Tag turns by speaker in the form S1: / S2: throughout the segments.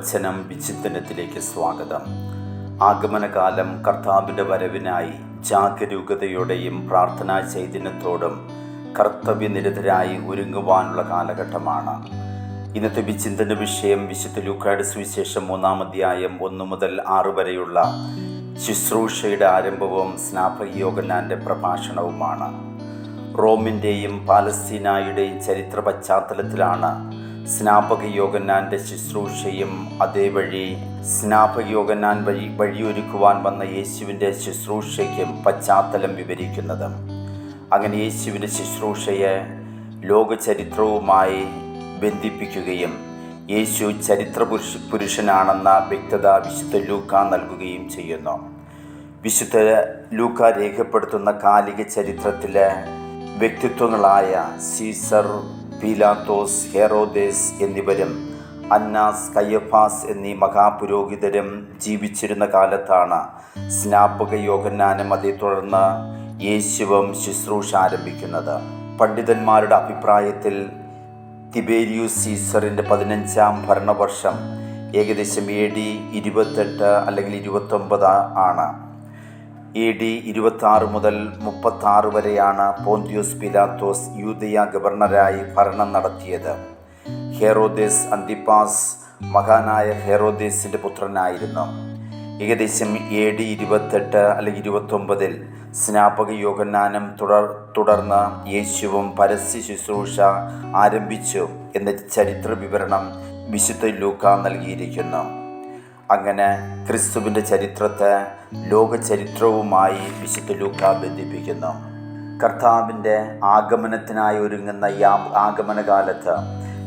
S1: വചനം വിചിന്തനത്തിലേക്ക് സ്വാഗതം. ആഗമനകാലം കർത്താവിന്റെ വരവിനായി ജാഗരൂകതയോടെയും പ്രാർത്ഥനാ ചൈതന്യത്തോടും കർത്തവ്യനിരതരായി ഒരുങ്ങുവാനുള്ള കാലഘട്ടമാണ്. ഇന്നത്തെ വിചിന്തന വിഷയം വിശുദ്ധ ലൂക്കാട് സുവിശേഷം മൂന്നാം അധ്യായം ഒന്നു മുതൽ ആറ് വരെയുള്ള ശുശ്രൂഷയുടെ ആരംഭവും സ്നാപകയോഗനാന്റെ പ്രഭാഷണവുമാണ്. റോമിന്റെയും പാലസ്തീനായുടെയും ചരിത്ര പശ്ചാത്തലത്തിലാണ് സ്നാപക യോഗന്നാന്റെ ശുശ്രൂഷയും അതേവഴി സ്നാപക യോഗന്നാൻ വഴി വഴിയൊരുക്കുവാൻ വന്ന യേശുവിന്റെ ശുശ്രൂഷയ്ക്കും പശ്ചാത്തലം വിവരിക്കുന്നത്. അങ്ങനെ യേശുവിന്റെ ശുശ്രൂഷയെ ലോകചരിത്രവുമായി ബന്ധിപ്പിക്കുകയും യേശു ചരിത്ര പുരുഷ പുരുഷനാണെന്ന വ്യക്തത വിശുദ്ധ ലൂക്ക നൽകുകയും ചെയ്യുന്നു. വിശുദ്ധ ലൂക്ക രേഖപ്പെടുത്തുന്ന കാലിക ചരിത്രത്തിലെ വ്യക്തിത്വങ്ങളായ സീസർ പീലാത്തോസ് ഹെറോദേസ് എന്നിവരും അന്നാസ് കയ്യഫാസ് എന്നീ മഹാപുരോഹിതരും ജീവിച്ചിരുന്ന കാലത്താണ് സ്നാപക യോഗനാനം അതേ തുടർന്ന് യേശുവും ശുശ്രൂഷ ആരംഭിക്കുന്നത്. പണ്ഡിതന്മാരുടെ അഭിപ്രായത്തിൽ തിബേരിയൂസ് സീസറിന്റെ പതിനഞ്ചാം ഭരണവർഷം ഏകദേശം എ ഡി ഇരുപത്തെട്ട് അല്ലെങ്കിൽ ഇരുപത്തൊമ്പത് ആണ്. എ ഡി ഇരുപത്തി മുതൽ മുപ്പത്തി വരെയാണ് പോന്തിയോസ് പിലാത്തോസ് യൂതയ ഗവർണറായി ഭരണം നടത്തിയത്. ഹെറോദേസ് അന്തിപ്പാസ് മഹാനായ ഹെറോദേസിന്റെ പുത്രനായിരുന്നു. ഏകദേശം എ ഡി ഇരുപത്തെട്ട് അല്ലെങ്കിൽ ഇരുപത്തൊമ്പതിൽ സ്നാപക യോഗനാനം തുടർ തുടർന്ന് യേശുവും പരസ്യ ശുശ്രൂഷ ആരംഭിച്ചു എന്ന ചരിത്ര വിവരണം വിശുദ്ധ ലൂക്ക നൽകിയിരിക്കുന്നു. അങ്ങനെ ക്രിസ്തുവിന്റെ ചരിത്രത്തെ ലോകചരിത്രവുമായി വിശുദ്ധ ലൂക്ക ബന്ധിപ്പിക്കുന്നു. കർത്താവിന്റെ ആഗമനത്തിനായി ഒരുങ്ങുന്ന ഈ ആഗമനകാലത്ത്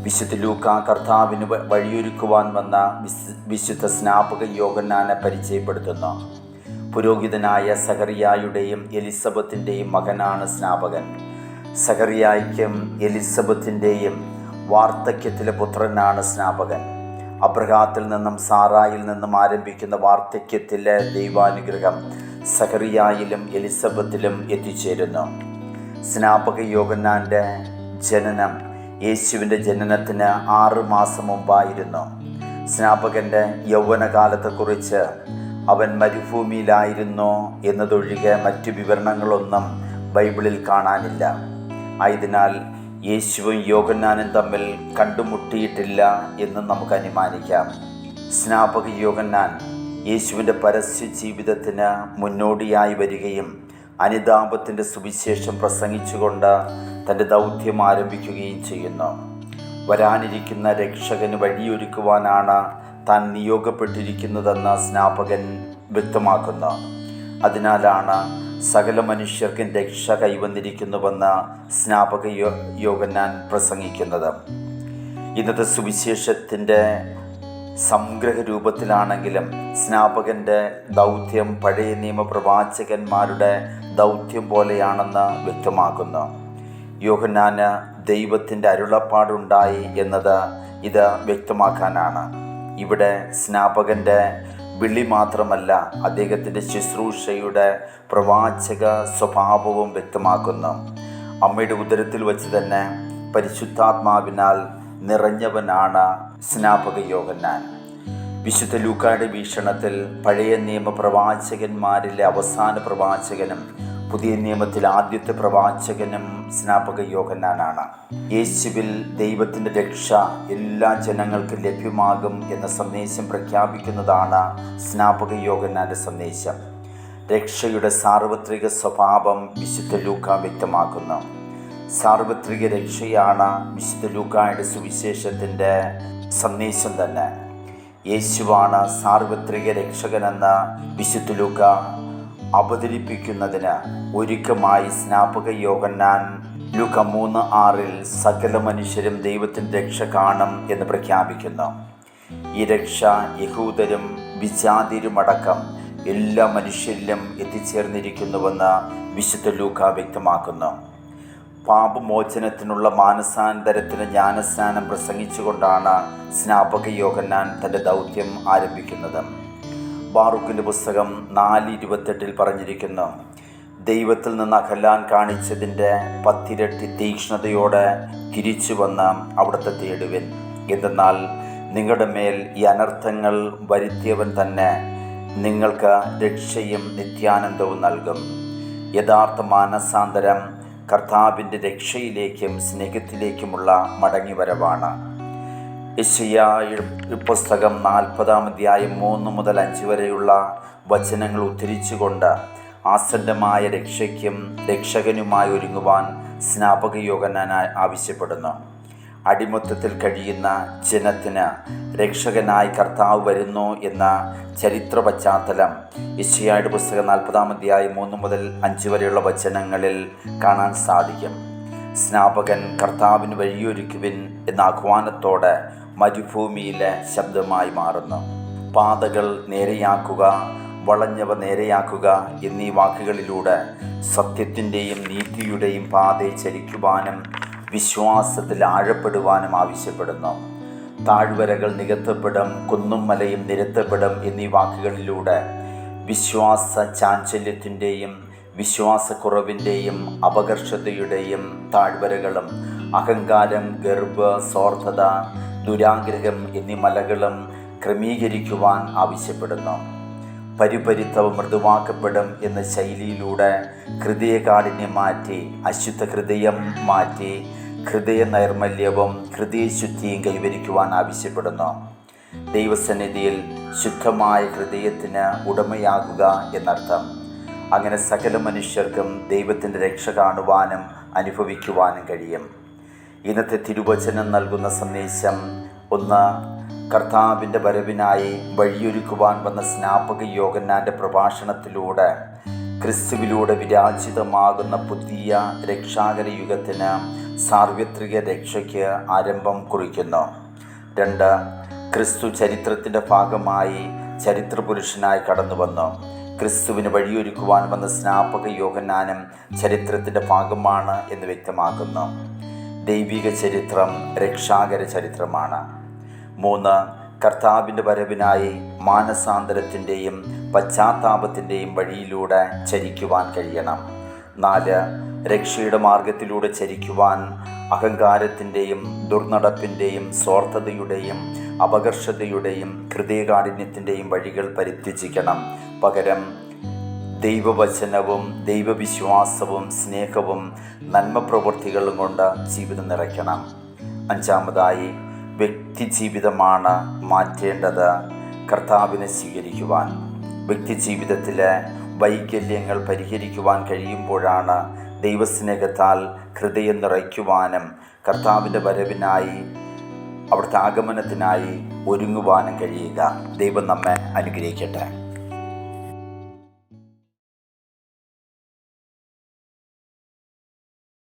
S1: വിശുദ്ധ ലൂക്ക കർത്താവിന് വഴിയൊരുക്കുവാൻ വന്ന വിശുദ്ധ സ്നാപക യോഗനാനെ പരിചയപ്പെടുത്തുന്നു. പുരോഹിതനായ സഹറിയായുടെയും എലിസബത്തിന്റെയും മകനാണ് സ്നാപകൻ. സഹറിയായ്ക്കും എലിസബത്തിന്റെയും വാർദ്ധക്യത്തിലെ പുത്രനാണ് സ്നാപകൻ. അബ്രഹാത്തിൽ നിന്നും സാറായിൽ നിന്നും ആരംഭിക്കുന്ന വാർദ്ധക്യത്തിലെ ദൈവാനുഗ്രഹം സഹറിയായിലും എലിസബത്തിലും എത്തിച്ചേരുന്നു. സ്നാപക യോഗന്നാന്റെ ജനനം യേശുവിന്റെ ജനനത്തിന് ആറ് മാസം മുമ്പായിരുന്നു. സ്നാപകന്റെ യൗവനകാലത്തെക്കുറിച്ച് അവൻ മരുഭൂമിയിലായിരുന്നോ എന്നതൊഴികെ മറ്റു വിവരണങ്ങളൊന്നും ബൈബിളിൽ കാണാനില്ല. ആയതിനാൽ യേശുവും യോഗന്നാനും തമ്മിൽ കണ്ടുമുട്ടിയിട്ടില്ല എന്ന് നമുക്ക് അനുമാനിക്കാം. സ്നാപക യോഗന്നാൻ യേശുവിന്റെ പരസ്യ ജീവിതത്തിന് മുന്നോടിയായി വരികയും അനുതാപത്തിന്റെ സുവിശേഷം പ്രസംഗിച്ചുകൊണ്ട് തന്റെ ദൗത്യം ആരംഭിക്കുകയും ചെയ്യുന്നു. വരാനിരിക്കുന്ന രക്ഷകന് വഴിയൊരുക്കുവാനാണ് താൻ നിയോഗപ്പെട്ടിരിക്കുന്നതെന്ന് സ്നാപകൻ വ്യക്തമാക്കുന്നു. അതിനാലാണ് സകല മനുഷ്യർക്കും രക്ഷ കൈവന്നിരിക്കുന്നുവെന്ന് സ്നാപക യോ യോഗന്നാൻ പ്രസംഗിക്കുന്നത്. ഇന്നത്തെ സുവിശേഷത്തിന്റെ സംഗ്രഹ രൂപത്തിലാണെങ്കിലും സ്നാപകന്റെ ദൗത്യം പഴയ നിയമ പ്രവാചകന്മാരുടെ ദൗത്യം പോലെയാണെന്ന് വ്യക്തമാക്കുന്നു. യോഹന്നാന് ദൈവത്തിന്റെ അരുളപ്പാടുണ്ടായി എന്നത് ഇത് വ്യക്തമാക്കാനാണ്. ഇവിടെ സ്നാപകന്റെ വിളി മാത്രമല്ല അദ്ദേഹത്തിന്റെ ശുശ്രൂഷയുടെ പ്രവാചക സ്വഭാവവും വ്യക്തമാക്കുന്നു. അമ്മയുടെ ഉദരത്തിൽ വച്ച് തന്നെ പരിശുദ്ധാത്മാവിനാൽ നിറഞ്ഞവനാണ് സ്നാപക യോഗന്നാൻ വിശുദ്ധ ലൂക്കായുടെ വീക്ഷണത്തിൽ പഴയ നിയമ പ്രവാചകന്മാരിലെ അവസാന പ്രവാചകനും പുതിയ നിയമത്തിൽ ആദ്യത്തെ പ്രവാചകനും സ്നാപക യോഗന്നാനാണ് യേശുവിൽ ദൈവത്തിന്റെ രക്ഷ എല്ലാ ജനങ്ങൾക്കും ലഭ്യമാകും എന്ന സന്ദേശം പ്രഖ്യാപിക്കുന്നതാണ് സ്നാപക യോഗന്നാന്റെ സന്ദേശം. രക്ഷയുടെ സാർവത്രിക സ്വഭാവം വിശുദ്ധ ലൂക്ക വ്യക്തമാക്കുന്നു. സാർവത്രിക രക്ഷയാണ് വിശുദ്ധ ലൂക്കായുടെ സുവിശേഷത്തിന്റെ സന്ദേശം തന്നെ. യേശുവാണ് സാർവത്രിക രക്ഷകനെന്ന് വിശുദ്ധ ലൂക്ക അവതരിപ്പിക്കുന്നതിന് ഒരുക്കമായി സ്നാപക യോഗന്നാൻ ലുക മൂന്ന് ആറിൽ സകല മനുഷ്യരും ദൈവത്തിന്റെ രക്ഷ കാണും എന്ന് പ്രഖ്യാപിക്കുന്നു. ഈ രക്ഷ യഹൂദരും വിജാതിരുമടക്കം എല്ലാ മനുഷ്യരിലും എത്തിച്ചേർന്നിരിക്കുന്നുവെന്ന് വിശുദ്ധ ലൂക്ക വ്യക്തമാക്കുന്നു. പാപമോചനത്തിനുള്ള മാനസാന്തരത്തിന് ജ്ഞാനസ്നാനം പ്രസംഗിച്ചുകൊണ്ടാണ് സ്നാപക യോഗന്നാൻ തന്റെ ദൗത്യം ആരംഭിക്കുന്നത്. ബാറുക്കിന്റെ പുസ്തകം നാല് ഇരുപത്തെട്ടിൽ പറഞ്ഞിരിക്കുന്നു. ദൈവത്തിൽ നിന്ന് അകലാൻ കാണിച്ചതിന്റെ പത്തിരട്ടി തീക്ഷ്ണതയോടെ തിരിച്ചു വന്ന് അവിടുത്തെ തേടുവിൻ. എന്തെന്നാൽ നിങ്ങളുടെ മേൽ ഈ അനർത്ഥങ്ങൾ വരുത്തിയവൻ തന്നെ നിങ്ങൾക്ക് രക്ഷയും നിത്യാനന്ദവും നൽകും. യഥാർത്ഥ മാനസാന്തരം കർത്താവിന്റെ രക്ഷയിലേക്കും സ്നേഹത്തിലേക്കുമുള്ള മടങ്ങിവരവാണ്. യശയ്യ പുസ്തകം നാൽപ്പതാം അധ്യായം മൂന്ന് മുതൽ അഞ്ച് വരെയുള്ള വചനങ്ങൾ ഉദ്ധരിച്ചുകൊണ്ട് ആസന്നമായ രക്ഷയ്ക്കും രക്ഷകനുമായി ഒരുങ്ങുവാൻ സ്നാപക യോഗനായി ആവശ്യപ്പെടുന്നു. അടിമത്തത്തിൽ കഴിയുന്ന ജനത്തിന് രക്ഷകനായി കർത്താവ് വരുന്നു എന്ന ചരിത്ര പശ്ചാത്തലം ഇഷയായുടെ പുസ്തകം നാൽപ്പതാം അധ്യായം മൂന്ന് മുതൽ അഞ്ച് വരെയുള്ള വചനങ്ങളിൽ കാണാൻ സാധിക്കും. സ്നാപകൻ കർത്താവിന് വഴിയൊരുക്കുവിൻ എന്ന ആഹ്വാനത്തോടെ മരുഭൂമിയിലെ ശബ്ദമായി മാറുന്നു. പാതകൾ നേരെയാക്കുക വളഞ്ഞവ നേരെയാക്കുക എന്നീ വാക്കുകളിലൂടെ സത്യത്തിന്റെയും നീതിയുടെയും പാതയെ ചലിക്കുവാനും വിശ്വാസത്തിൽ ആഴപ്പെടുവാനും ആവശ്യപ്പെടുന്നു. താഴ്വരകൾ നികത്തപ്പെടും കുന്നും മലയും നിരത്തപ്പെടും എന്നീ വാക്കുകളിലൂടെ വിശ്വാസ ചാഞ്ചല്യത്തിന്റെയും വിശ്വാസക്കുറവിന്റെയും അപകർഷതയുടെയും താഴ്വരകളും അഹങ്കാരം ഗർഭ സ്വാർത്ഥത ദുരാഗ്രഹം എന്നീ മലകളും ക്രമീകരിക്കുവാൻ ആവശ്യപ്പെടുന്നു. പരിപരിത്തവ മൃദുവാക്കപ്പെടും എന്ന ശൈലിയിലൂടെ ഹൃദയകാഠിന്യം മാറ്റി അശുദ്ധ ഹൃദയം മാറ്റി ഹൃദയ നൈർമല്യവും ഹൃദയശുദ്ധിയും കൈവരിക്കുവാൻ ആവശ്യപ്പെടുന്നു. ദൈവസന്നിധിയിൽ ശുദ്ധമായ ഹൃദയത്തിന് ഉടമയാകുക എന്നർത്ഥം. അങ്ങനെ സകല മനുഷ്യർക്കും ദൈവത്തിന്റെ രക്ഷ കാണുവാനും അനുഭവിക്കുവാനും കഴിയും. ഇന്നത്തെ തിരുവചനം നൽകുന്ന സന്ദേശം ഒന്ന് കർത്താവിന്റെ വരവിനായി വഴിയൊരുക്കുവാൻ വന്ന സ്നാപക യോഗന്നാന്റെ പ്രഭാഷണത്തിലൂടെ ക്രിസ്തുവിലൂടെ വിരാജിതമാകുന്ന പുതിയ രക്ഷാകര യുഗത്തിന് സാർവത്രിക രക്ഷയ്ക്ക് ആരംഭം കുറിക്കുന്നു. രണ്ട് ക്രിസ്തു ചരിത്രത്തിന്റെ ഭാഗമായി ചരിത്രപുരുഷനായി കടന്നു വന്നു. ക്രിസ്തുവിന് വഴിയൊരുക്കുവാൻ വന്ന സ്നാപക യോഗനാനം ചരിത്രത്തിന്റെ ഭാഗമാണ് എന്ന് വ്യക്തമാക്കുന്നു. ദൈവിക ചരിത്രം രക്ഷാകര ചരിത്രമാണ്. മൂന്ന് കർത്താവിന്റെ വരവിനായി മാനസാന്തരത്തിന്റെയും പശ്ചാത്താപത്തിന്റെയും വഴിയിലൂടെ ചരിക്കുവാൻ കഴിയണം. നാല് രക്ഷയുടെ മാർഗത്തിലൂടെ ചരിക്കുവാൻ അഹങ്കാരത്തിന്റെയും ദുർനടപ്പിന്റെയും സ്വാർത്ഥതയുടെയും അപകർഷതയുടെയും ഹൃദയകാഠിന്യത്തിന്റെയും വഴികൾ പരിത്യജിക്കണം. പകരം ദൈവവചനവും ദൈവവിശ്വാസവും സ്നേഹവും നന്മ പ്രവൃത്തികളും കൊണ്ട് ജീവിതം നിറയ്ക്കണം. അഞ്ചാമതായി വ്യക്തി ജീവിതമാണ് മാറ്റേണ്ടത് കർത്താവിനെ സ്വീകരിക്കുവാൻ. വ്യക്തി ജീവിതത്തിലെ വൈകല്യങ്ങൾ പരിഹരിക്കുവാൻ കഴിയുമ്പോഴാണ് ദൈവസ്നേഹത്താൽ ഹൃദയം നിറയ്ക്കുവാനും കർത്താവിന്റെ വരവിനായി അവിടുത്തെ ആഗമനത്തിനായി ഒരുങ്ങുവാനും കഴിയുക. ദൈവം നമ്മെ അനുഗ്രഹിക്കട്ടെ.